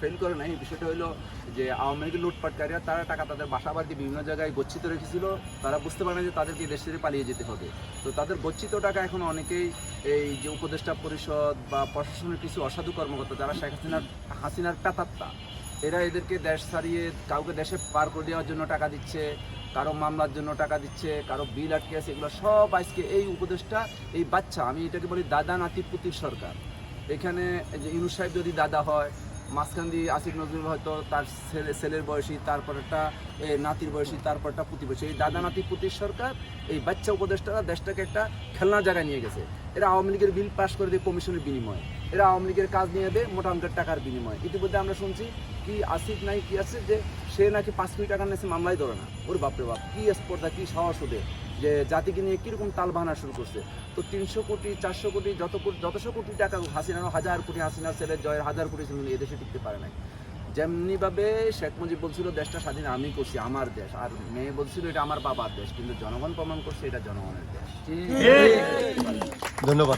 Fail করে নাই। বিষয়টা হলো যে আওয়ামী লীগের লুটপাটকারীরা, তারা টাকা তাদের বাসা বাড়ি বিভিন্ন জায়গায় গচ্ছিত রেখেছিল। তারা বুঝতে পারে যে তাদেরকে দেশ থেকে পালিয়ে যেতে হবে। তো তাদের গচ্ছিত টাকা এখন অনেকেই এই যে উপদেষ্টা পরিষদ বা প্রশাসনের কিছু অসাধু কর্মকর্তা, যারা শেখ হাসিনার হাসিনার পেতাত্তা এরা এদেরকে দেশ ছাড়িয়ে কাউকে দেশে পার করে দেওয়ার জন্য টাকা দিচ্ছে, কারও মামলার জন্য টাকা দিচ্ছে, কারও বিল আটকে আছে এগুলো সব আজকে এই উপদেশটা এই বাচ্চা, আমি এটাকে বলি দাদা নাতি পুতির সরকার। এখানে যে ইউনুস সাহেব যদি দাদা হয় মাঝখান দিয়ে আসিফ নজরুল হয়তো তার ছেলে ছেলের বয়সী তারপর একটা এ, নাতির বয়সী তারপর একটা পুতি বয়সী এই দাদা নাতি পুতির সরকার এই বাচ্চা উপদেষ্টারা দেশটাকে একটা খেলনার জায়গায় নিয়ে গেছে। এরা আওয়ামী লীগের বিল পাস করে দিয়ে কমিশনের বিনিময়ে। এরা আওয়ামী লীগের কাজ নিয়ে দেয় মোটা অঙ্কের টাকার বিনিময়ে। ইতিমধ্যে আমরা শুনছি কি আসিফ নাই কি আছে যে সে নাকি পাঁচ কোটি টাকা নিয়েছে মামলাই ধরে না। ওর বাপরে বাপ কি স্পর্ধা কি সাহস ওদের? যে জাতিকে নিয়ে কীরকম তাল বাহানা শুরু করছে তো তিনশো কোটি চারশো কোটি যত কোটি যতশো কোটি টাকা হাসিনারও হাজার কোটি হাসিনার ছেলের জয়ের হাজার কোটি ছিল এদেশে টিকতে পারে নাই যেমনিভাবে শেখ মুজিব বলছিল দেশটা স্বাধীন আমি করছি আমার দেশ আর মেয়ে বলছিল এটা আমার বাবার দেশ কিন্তু জনগণ প্রমাণ করছে এটা জনগণের দেশ ধন্যবাদ